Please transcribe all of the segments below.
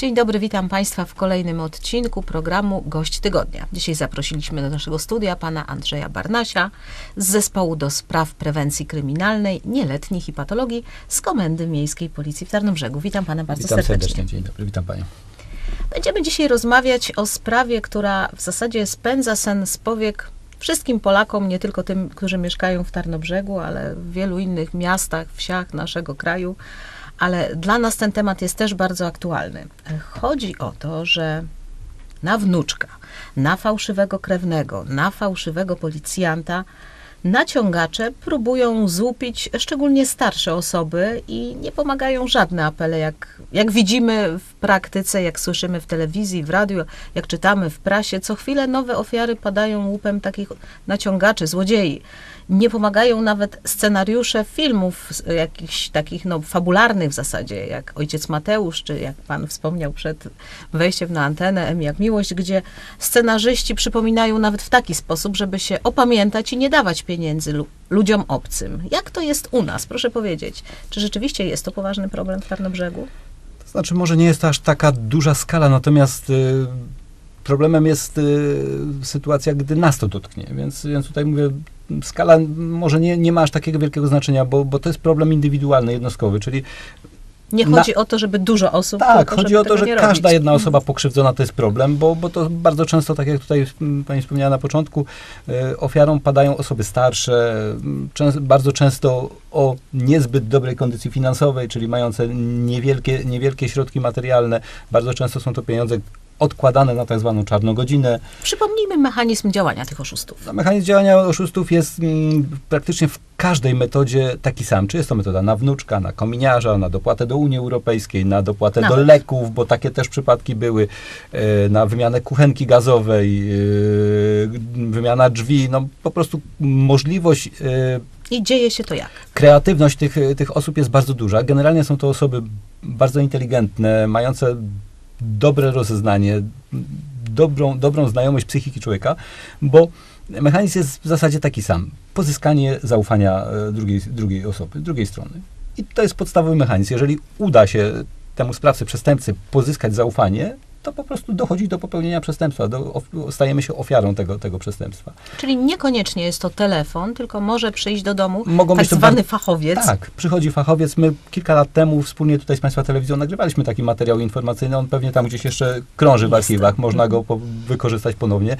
Dzień dobry, witam Państwa w kolejnym odcinku programu Gość Tygodnia. Dzisiaj zaprosiliśmy do naszego studia pana Andrzeja Barnasia z Zespołu do Spraw Prewencji Kryminalnej, Nieletnich i Patologii z Komendy Miejskiej Policji w Tarnobrzegu. Witam pana bardzo Witam serdecznie. serdecznie, dzień dobry, witam panią. Będziemy dzisiaj rozmawiać o sprawie, która w zasadzie spędza sen z powiek wszystkim Polakom, nie tylko tym, którzy mieszkają w Tarnobrzegu, ale w wielu innych miastach, wsiach naszego kraju. Ale dla nas ten temat jest też bardzo aktualny. Chodzi o to, że na wnuczka, na fałszywego krewnego, na fałszywego policjanta naciągacze próbują złupić szczególnie starsze osoby i nie pomagają żadne apele, jak, jak widzimy w praktyce, jak słyszymy w telewizji, w radiu, jak czytamy w prasie. Co chwilę nowe ofiary padają łupem takich naciągaczy, złodziei. Nie pomagają nawet scenariusze filmów jakichś takich no, fabularnych w zasadzie, jak Ojciec Mateusz, czy jak pan wspomniał przed wejściem na antenę, M jak Miłość, gdzie scenarzyści przypominają nawet w taki sposób, żeby się opamiętać i nie dawać pieniędzy lu- ludziom obcym. Jak to jest u nas, proszę powiedzieć? Czy rzeczywiście jest to poważny problem w Tarnobrzegu? Znaczy, może nie jest to aż taka duża skala, natomiast y, problemem jest y, sytuacja, gdy nas to dotknie, więc, więc tutaj mówię, skala może nie, nie ma aż takiego wielkiego znaczenia, bo, bo to jest problem indywidualny, jednostkowy, czyli Nie Na- chodzi o to, żeby dużo osób. tak, chodzi o to, że każda robić. jedna osoba pokrzywdzona to jest problem, bo, bo to bardzo często, tak jak tutaj pani wspomniała na początku, y, ofiarą padają osoby starsze, bardzo często o niezbyt dobrej kondycji finansowej, czyli mające niewielkie, niewielkie środki materialne. Bardzo często są to pieniądze odkładane na tak zwaną czarną godzinę. Przypomnijmy mechanizm działania tych oszustów. No, Mechanizm działania oszustów jest mm, praktycznie w każdej metodzie taki sam. Czy jest to metoda na wnuczka, na kominiarza, na dopłatę do Unii Europejskiej, na dopłatę do Nawet. leków, bo takie też przypadki były, e, na wymianę kuchenki gazowej, e, wymiana drzwi, no po prostu możliwość e, I dzieje się to jak? kreatywność tych, tych osób jest bardzo duża. Generalnie są to osoby bardzo inteligentne, mające dobre rozeznanie, dobrą, dobrą znajomość psychiki człowieka, bo mechanizm jest w zasadzie taki sam. Pozyskanie zaufania e, drugiej, drugiej osoby, drugiej strony. I to jest podstawowy mechanizm. Jeżeli uda się temu sprawcy, przestępcy pozyskać zaufanie, to po prostu dochodzi do popełnienia przestępstwa, do, stajemy się ofiarą tego, tego przestępstwa. Czyli niekoniecznie jest to telefon, tylko może przyjść do domu Mogą tak zwany fachowiec. Tak, przychodzi fachowiec. My kilka lat temu wspólnie tutaj z Państwa telewizją nagrywaliśmy taki materiał informacyjny. On pewnie tam gdzieś jeszcze krąży w archiwach, można go po, wykorzystać ponownie.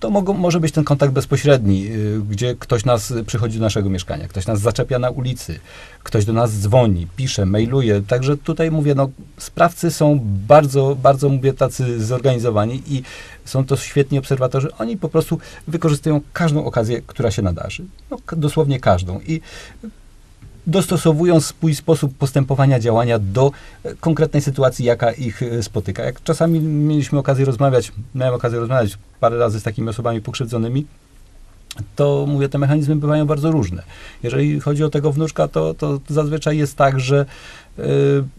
To mogą, może być ten kontakt bezpośredni, y, gdzie ktoś nas przychodzi do naszego mieszkania, ktoś nas zaczepia na ulicy, ktoś do nas dzwoni, pisze, mailuje. Także tutaj mówię, no, sprawcy są bardzo, bardzo, mówię, tacy zorganizowani i są to świetni obserwatorzy. Oni po prostu wykorzystują każdą okazję, która się nadarzy. No, dosłownie każdą. I dostosowują swój sposób postępowania, działania do e, konkretnej sytuacji, jaka ich e, spotyka. Jak czasami mieliśmy okazję rozmawiać, miałem okazję rozmawiać parę razy z takimi osobami pokrzywdzonymi, to mówię, te mechanizmy bywają bardzo różne. Jeżeli chodzi o tego wnuczka, to, to zazwyczaj jest tak, że e,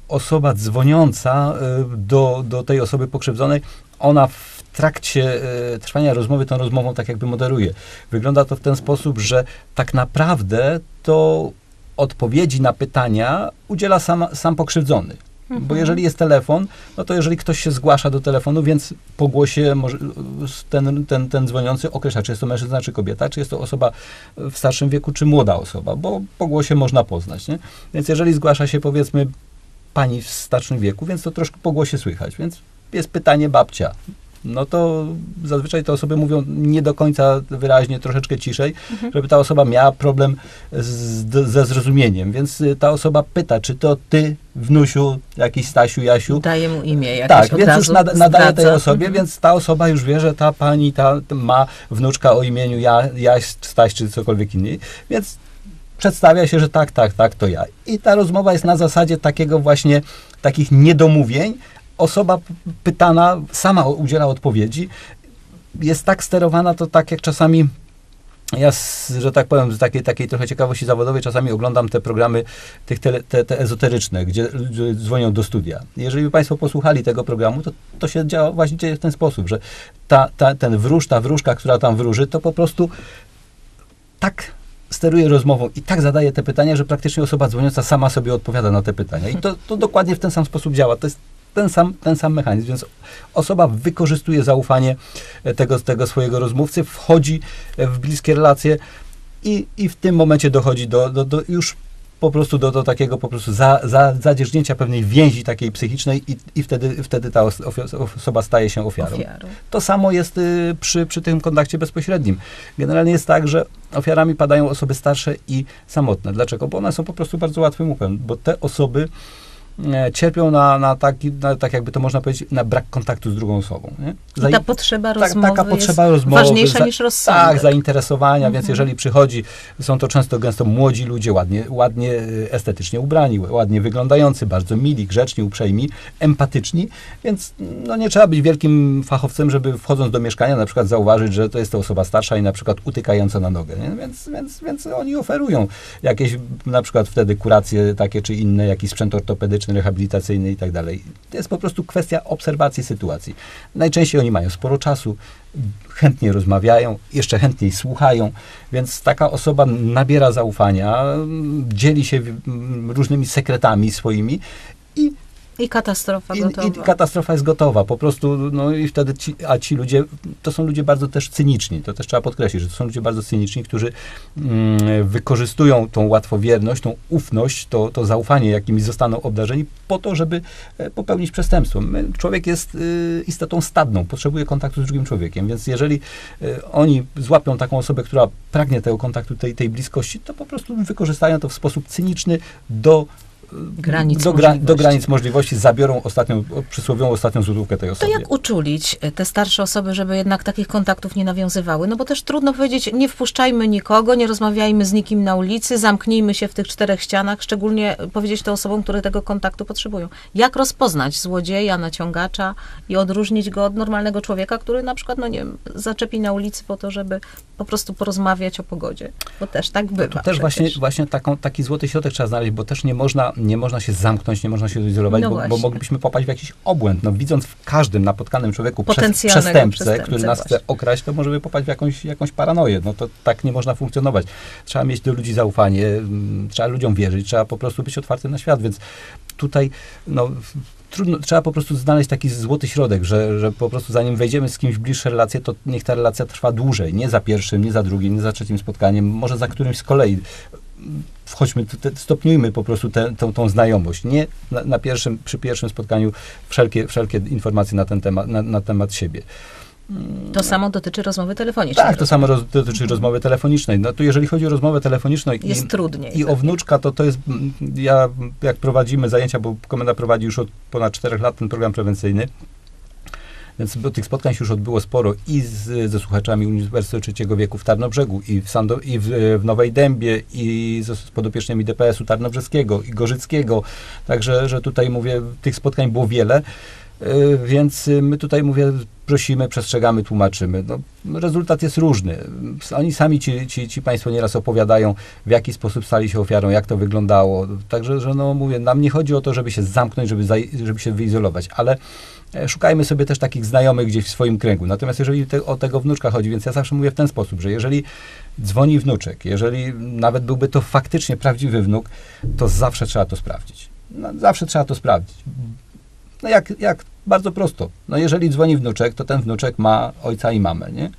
osoba dzwoniąca e, do, do tej osoby pokrzywdzonej, ona w trakcie e, trwania rozmowy tą rozmową tak jakby moderuje. Wygląda to w ten sposób, że tak naprawdę to odpowiedzi na pytania udziela sam, sam pokrzywdzony. Bo jeżeli jest telefon, no to jeżeli ktoś się zgłasza do telefonu, więc po głosie może, ten, ten, ten dzwoniący określa, czy jest to mężczyzna, czy kobieta, czy jest to osoba w starszym wieku, czy młoda osoba, bo po głosie można poznać. Nie? Więc jeżeli zgłasza się powiedzmy pani w starszym wieku, więc to troszkę po głosie słychać, więc jest pytanie babcia. No to zazwyczaj te osoby mówią nie do końca wyraźnie, troszeczkę ciszej, żeby ta osoba miała problem z, ze zrozumieniem. Więc y, ta osoba pyta, czy to ty, wnusiu, jakiś Stasiu, Jasiu, Daje mu imię jakieś tak, od więc razu już nada, nadaje tej osobie, Mhm. więc ta osoba już wie, że ta pani ta ma wnuczka o imieniu ja, Jaś, Staś czy cokolwiek inny. Więc przedstawia się, że tak, tak, tak, to ja. I ta rozmowa jest na zasadzie takiego właśnie, takich niedomówień. Osoba pytana sama udziela odpowiedzi. Jest tak sterowana, to tak jak czasami ja, że tak powiem, z takiej, takiej trochę ciekawości zawodowej czasami oglądam te programy tych tele, te, te ezoteryczne, gdzie dzwonią do studia. Jeżeli by Państwo posłuchali tego programu, to, to się działa właśnie w ten sposób, że ta, ta, ten wróż, ta wróżka, która tam wróży, to po prostu tak steruje rozmową i tak zadaje te pytania, że praktycznie osoba dzwoniąca sama sobie odpowiada na te pytania. I to, to dokładnie w ten sam sposób działa. To jest ten sam, ten sam mechanizm, więc osoba wykorzystuje zaufanie e, tego, tego swojego rozmówcy, wchodzi e, w bliskie relacje i, i w tym momencie dochodzi do, do, do już po prostu do, do takiego po prostu za, za, zadzierżnięcia pewnej więzi takiej psychicznej i, i wtedy, wtedy ta osoba staje się ofiarą. Ofiarą. To samo jest y, przy, przy tym kontakcie bezpośrednim. Generalnie jest tak, że ofiarami padają osoby starsze i samotne. Dlaczego? Bo one są po prostu bardzo łatwym łupem, bo te osoby cierpią na, na taki, na, tak jakby to można powiedzieć, na brak kontaktu z drugą osobą. Za- ta potrzeba tak, rozmowy taka potrzeba jest rozmowy, ważniejsza za- niż rozsądek. tak, zainteresowania, więc Mhm. jeżeli przychodzi, są to często gęsto młodzi ludzie, ładnie, ładnie y, estetycznie ubrani, ładnie wyglądający, bardzo mili, grzeczni, uprzejmi, empatyczni, więc no, nie trzeba być wielkim fachowcem, żeby wchodząc do mieszkania na przykład zauważyć, że to jest to osoba starsza i na przykład utykająca na nogę, nie? Więc, więc, więc oni oferują jakieś na przykład wtedy kuracje takie czy inne, jakiś sprzęt ortopedyczny, rehabilitacyjny i tak dalej. To jest po prostu kwestia obserwacji sytuacji. Najczęściej oni mają sporo czasu, chętnie rozmawiają, jeszcze chętniej słuchają, więc taka osoba nabiera zaufania, dzieli się mm, różnymi sekretami swoimi i, katastrofa i, gotowa. i katastrofa jest gotowa. Po prostu, no i wtedy ci, a ci ludzie, to są ludzie bardzo też cyniczni, to też trzeba podkreślić, że to są ludzie bardzo cyniczni, którzy mm, wykorzystują tą łatwowierność, tą ufność, to, to zaufanie, jakimi zostaną obdarzeni, po to, żeby e, popełnić przestępstwo. My, człowiek jest y, istotą stadną, potrzebuje kontaktu z drugim człowiekiem, więc jeżeli y, oni złapią taką osobę, która pragnie tego kontaktu, tej, tej bliskości, to po prostu wykorzystają to w sposób cyniczny do Granic do, gra, do granic możliwości, zabiorą ostatnią, przysłowiową ostatnią złotówkę tej To osobie. jak uczulić e, te starsze osoby, żeby jednak takich kontaktów nie nawiązywały? No bo też trudno powiedzieć, nie wpuszczajmy nikogo, nie rozmawiajmy z nikim na ulicy, zamknijmy się w tych czterech ścianach, szczególnie powiedzieć to osobom, które tego kontaktu potrzebują. Jak rozpoznać złodzieja, naciągacza i odróżnić go od normalnego człowieka, który na przykład, no nie wiem, zaczepi na ulicy po to, żeby po prostu porozmawiać o pogodzie? Bo też tak bywa. Tu też właśnie, właśnie taką, taki złoty środek trzeba znaleźć, bo też nie można, nie można się zamknąć, nie można się izolować, No bo, bo moglibyśmy popaść w jakiś obłęd. No, widząc w każdym napotkanym człowieku przestępcę, przestępcę, który nas chce właśnie. okraść, to możemy popaść w jakąś, jakąś paranoję. No to tak nie można funkcjonować. Trzeba mieć do ludzi zaufanie, mm, trzeba ludziom wierzyć, trzeba po prostu być otwartym na świat, więc tutaj no, trudno, trzeba po prostu znaleźć taki złoty środek, że, że po prostu zanim wejdziemy z kimś w bliższe relacje, to niech ta relacja trwa dłużej, nie za pierwszym, nie za drugim, nie za trzecim spotkaniem, może za którymś z kolei. Wchodźmy, stopniujmy po prostu tę, tą, tą znajomość. Nie na, na pierwszym, przy pierwszym spotkaniu wszelkie, wszelkie informacje na ten temat, na, na temat siebie. To samo dotyczy rozmowy telefonicznej. Tak, to samo roz, dotyczy rozmowy telefonicznej. No to jeżeli chodzi o rozmowę telefoniczną i, Jest trudniej. i o wnuczka, to to jest, mm, ja jak prowadzimy zajęcia, bo komenda prowadzi już od ponad czterech lat ten program prewencyjny, więc tych spotkań się już odbyło sporo i z, ze słuchaczami Uniwersytetu Trzeciego Wieku w Tarnobrzegu, i w, Sando, i w, w Nowej Dębie, i z, z podopiecznymi DPS-u Tarnobrzeskiego, i Gorzyckiego. Także, że tutaj mówię, tych spotkań było wiele. Y, Więc my tutaj, mówię, prosimy, przestrzegamy, tłumaczymy. No, rezultat jest różny. Oni sami, ci, ci, ci Państwo nieraz opowiadają, w jaki sposób stali się ofiarą, jak to wyglądało. Także, że no mówię, nam nie chodzi o to, żeby się zamknąć, żeby, żeby się wyizolować, ale szukajmy sobie też takich znajomych gdzieś w swoim kręgu. Natomiast jeżeli te, o tego wnuczka chodzi, więc ja zawsze mówię w ten sposób, że jeżeli dzwoni wnuczek, jeżeli nawet byłby to faktycznie prawdziwy wnuk, to zawsze trzeba to sprawdzić. No, zawsze trzeba to sprawdzić. No jak, jak? Bardzo prosto. No jeżeli dzwoni wnuczek, to ten wnuczek ma ojca i mamę, nie?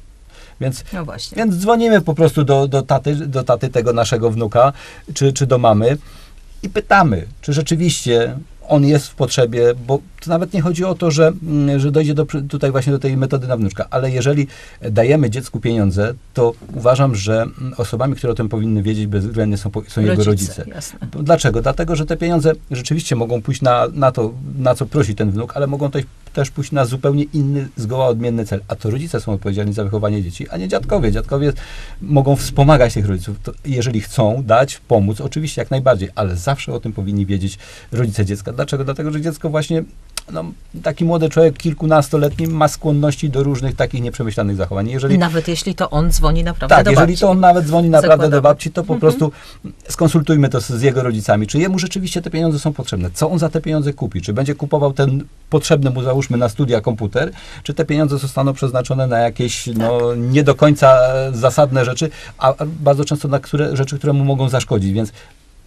Więc, No więc dzwonimy po prostu do, do, taty, do taty tego naszego wnuka, czy, czy do mamy i pytamy, czy rzeczywiście on jest w potrzebie, bo to nawet nie chodzi o to, że, mm, że dojdzie do, tutaj właśnie do tej metody na wnuczka, ale jeżeli dajemy dziecku pieniądze, to uważam, że mm, osobami, które o tym powinny wiedzieć bezwzględnie są, są jego rodzice. Jasne. Dlaczego? Dlatego, że te pieniądze rzeczywiście mogą pójść na, na to, na co prosi ten wnuk, ale mogą też, też pójść na zupełnie inny, zgoła odmienny cel. A to rodzice są odpowiedzialni za wychowanie dzieci, a nie dziadkowie. Dziadkowie mogą wspomagać tych rodziców. To jeżeli chcą dać, pomóc, oczywiście jak najbardziej, ale zawsze o tym powinni wiedzieć rodzice dziecka. Dlaczego? Dlatego, że dziecko właśnie, no, taki młody człowiek, kilkunastoletni, ma skłonności do różnych takich nieprzemyślanych zachowań. Jeżeli Nawet jeśli to on dzwoni naprawdę tak, do jeżeli babci. to on nawet dzwoni naprawdę Zakładamy. do babci, to po Mhm. prostu skonsultujmy to z, jego rodzicami, czy jemu rzeczywiście te pieniądze są potrzebne, co on za te pieniądze kupi, czy będzie kupował ten potrzebny mu załóżmy na studia komputer, czy te pieniądze zostaną przeznaczone na jakieś no, nie do końca zasadne rzeczy, a a bardzo często na które, rzeczy, które mu mogą zaszkodzić, więc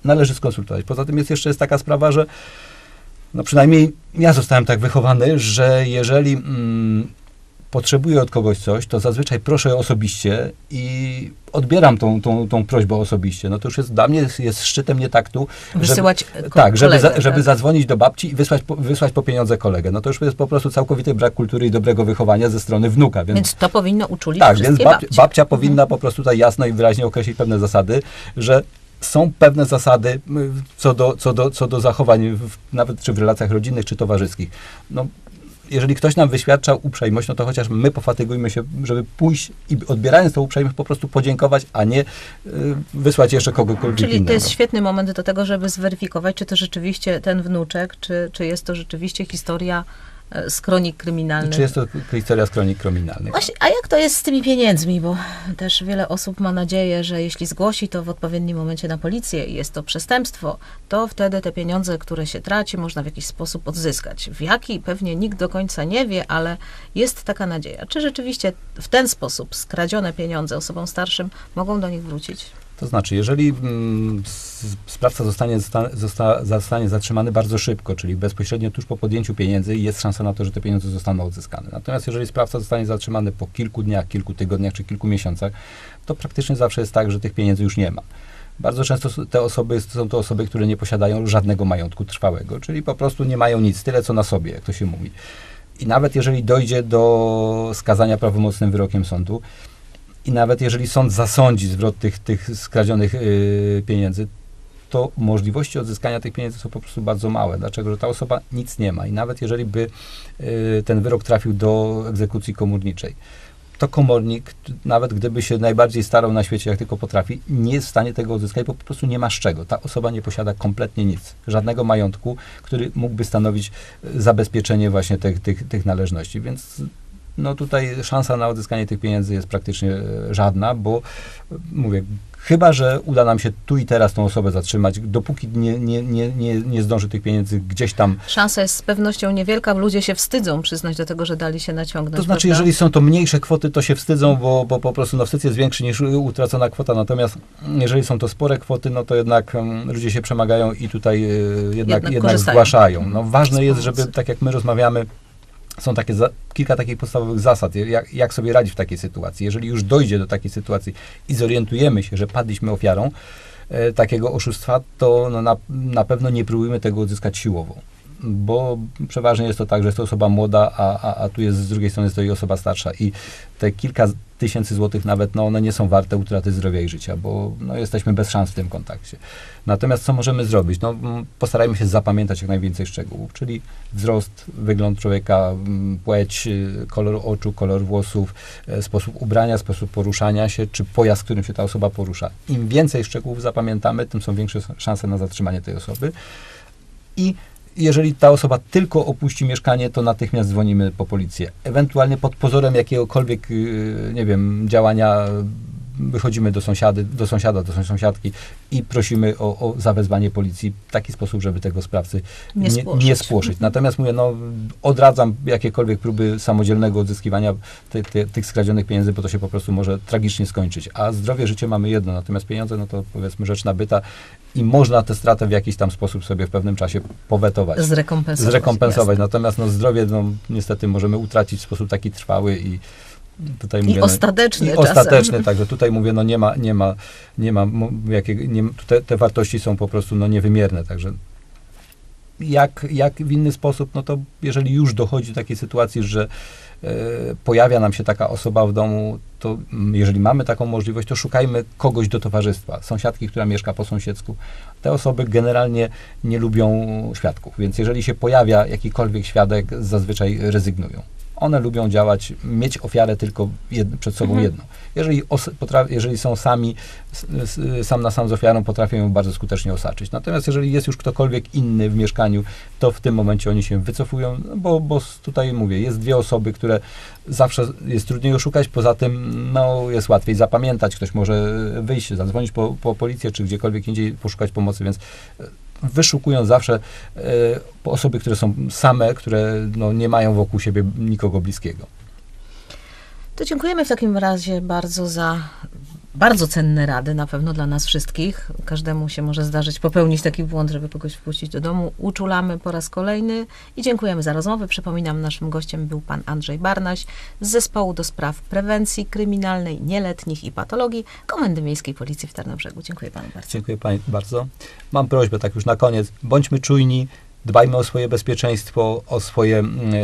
należy skonsultować. Poza tym jest jeszcze jest taka sprawa, że no przynajmniej ja zostałem tak wychowany, że jeżeli mm, potrzebuję od kogoś coś, to zazwyczaj proszę osobiście i odbieram tą, tą, tą prośbę osobiście. No to już jest dla mnie jest, jest szczytem nietaktu. żeby- Wysyłać ko- tak, żeby, kolegę, za, żeby tak? zadzwonić do babci i wysłać po, wysłać po pieniądze kolegę. No to już jest po prostu całkowity brak kultury i dobrego wychowania ze strony wnuka. Więc, Więc to powinno uczulić tak, więc babcia powinna po prostu tutaj jasno i wyraźnie określić pewne zasady, że są pewne zasady co do, co do, co do zachowań, w, nawet czy w relacjach rodzinnych, czy towarzyskich. No, jeżeli ktoś nam wyświadczał uprzejmość, no to chociaż my pofatygujmy się, żeby pójść i odbierając tą uprzejmość po prostu podziękować, a nie y, wysłać jeszcze kogokolwiek Czyli innego. to jest świetny moment do tego, żeby zweryfikować, czy to rzeczywiście ten wnuczek, czy, czy jest to rzeczywiście historia z kronik kryminalnych. Czy jest to historia z kronik kryminalnych? Właśnie, a jak to jest z tymi pieniędzmi? Bo też wiele osób ma nadzieję, że jeśli zgłosi to w odpowiednim momencie na policję i jest to przestępstwo, to wtedy te pieniądze, które się traci, można w jakiś sposób odzyskać. W jaki pewnie nikt do końca nie wie, ale jest taka nadzieja. Czy rzeczywiście w ten sposób skradzione pieniądze osobom starszym mogą do nich wrócić? To znaczy, jeżeli mm, sprawca zostanie, zosta, zosta, zostanie zatrzymany bardzo szybko, czyli bezpośrednio tuż po podjęciu pieniędzy, jest szansa na to, że te pieniądze zostaną odzyskane. Natomiast jeżeli sprawca zostanie zatrzymany po kilku dniach, kilku tygodniach czy kilku miesiącach, to praktycznie zawsze jest tak, że tych pieniędzy już nie ma. Bardzo często te osoby są to osoby, które nie posiadają żadnego majątku trwałego, czyli po prostu nie mają nic, tyle co na sobie, jak to się mówi. I nawet jeżeli dojdzie do skazania prawomocnym wyrokiem sądu, i nawet jeżeli sąd zasądzi zwrot tych, tych skradzionych y, pieniędzy, to możliwości odzyskania tych pieniędzy są po prostu bardzo małe. Dlaczego? Że ta osoba nic nie ma i nawet jeżeli by y, ten wyrok trafił do egzekucji komorniczej, to komornik, nawet gdyby się najbardziej starał na świecie, jak tylko potrafi, nie jest w stanie tego odzyskać, bo po prostu nie ma z czego. Ta osoba nie posiada kompletnie nic, żadnego majątku, który mógłby stanowić y, zabezpieczenie właśnie tych, tych, tych należności. Więc no tutaj szansa na odzyskanie tych pieniędzy jest praktycznie e, żadna, bo e, mówię, chyba, że uda nam się tu i teraz tą osobę zatrzymać, dopóki nie, nie, nie, nie, nie zdąży tych pieniędzy gdzieś tam. Szansa jest z pewnością niewielka, ludzie się wstydzą przyznać do tego, że dali się naciągnąć. To znaczy, prawda? jeżeli są to mniejsze kwoty, to się wstydzą, bo, bo po prostu no, wstyd jest większy niż utracona kwota, natomiast jeżeli są to spore kwoty, no to jednak em, ludzie się przemagają i tutaj e, jednak, Jednak jednak, zgłaszają. No, ważne jest, żeby, tak jak my rozmawiamy, są takie za, kilka takich podstawowych zasad, jak, jak sobie radzić w takiej sytuacji. Jeżeli już dojdzie do takiej sytuacji i zorientujemy się, że padliśmy ofiarą e, takiego oszustwa, to no, na, na pewno nie próbujmy tego odzyskać siłowo. Bo przeważnie jest to tak, że jest to osoba młoda, a, a, a tu jest z drugiej strony stoi osoba starsza i te kilka tysięcy złotych nawet, no one nie są warte utraty zdrowia i życia, bo no, jesteśmy bez szans w tym kontakcie. Natomiast co możemy zrobić? No, postarajmy się zapamiętać jak najwięcej szczegółów, czyli wzrost, wygląd człowieka, płeć, y, kolor oczu, kolor włosów, e, sposób ubrania, sposób poruszania się, czy pojazd, którym się ta osoba porusza. Im więcej szczegółów zapamiętamy, tym są większe szanse na zatrzymanie tej osoby. I jeżeli ta osoba tylko opuści mieszkanie, to natychmiast dzwonimy po policję. Ewentualnie pod pozorem jakiegokolwiek, y, nie wiem, działania wychodzimy do, sąsiady, do sąsiada, do sąsiadki i prosimy o, o zawezwanie policji w taki sposób, żeby tego sprawcy Nie nie, spłoszyć. nie spłoszyć. Natomiast mówię, no, odradzam jakiekolwiek próby samodzielnego odzyskiwania ty, ty, tych skradzionych pieniędzy, bo to się po prostu może tragicznie skończyć. A zdrowie, życie mamy jedno, natomiast pieniądze, no to powiedzmy rzecz nabyta i można tę stratę w jakiś tam sposób sobie w pewnym czasie powetować. Zrekompensować. Zrekompensować. Natomiast no, zdrowie no, niestety możemy utracić w sposób taki trwały i tutaj I mówię, no, i czasem. ostateczny, także tutaj mówię, no nie ma, nie ma, nie ma, jakiego, nie, te, te wartości są po prostu no, niewymierne, także jak, jak w inny sposób, no to jeżeli już dochodzi do takiej sytuacji, że e, pojawia nam się taka osoba w domu, to mm, jeżeli mamy taką możliwość, to szukajmy kogoś do towarzystwa. Sąsiadki, która mieszka po sąsiedzku. Te osoby generalnie nie lubią świadków, więc jeżeli się pojawia jakikolwiek świadek, zazwyczaj rezygnują. One lubią działać, mieć ofiarę tylko przed sobą Mhm. jedną. Jeżeli, jeżeli są sami, sam na sam z ofiarą, potrafią ją bardzo skutecznie osaczyć. Natomiast jeżeli jest już ktokolwiek inny w mieszkaniu, to w tym momencie oni się wycofują, no bo, bo tutaj mówię, jest dwie osoby, które zawsze jest trudniej oszukać, poza tym no, jest łatwiej zapamiętać, ktoś może wyjść, zadzwonić po, po policję, czy gdziekolwiek indziej poszukać pomocy, więc e, wyszukują zawsze po osoby, które są same, które no, nie mają wokół siebie nikogo bliskiego. To dziękujemy w takim razie bardzo za bardzo cenne rady, na pewno dla nas wszystkich. Każdemu się może zdarzyć popełnić taki błąd, żeby kogoś wpuścić do domu. Uczulamy po raz kolejny i dziękujemy za rozmowę. Przypominam, naszym gościem był pan Andrzej Barnaś z Zespołu do Spraw Prewencji Kryminalnej, Nieletnich i Patologii Komendy Miejskiej Policji w Tarnobrzegu. Dziękuję panu bardzo. Dziękuję Pani bardzo. Mam prośbę, tak już na koniec, bądźmy czujni, dbajmy o swoje bezpieczeństwo, o swoje mm, e,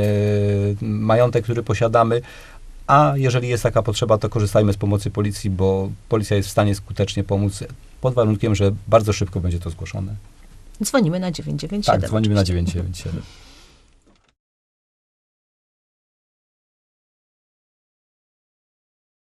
majątek, który posiadamy, a jeżeli jest taka potrzeba, to korzystajmy z pomocy policji, bo policja jest w stanie skutecznie pomóc, pod warunkiem, że bardzo szybko będzie to zgłoszone. Dzwonimy na 997. Tak, dzwonimy na oczywiście. 997.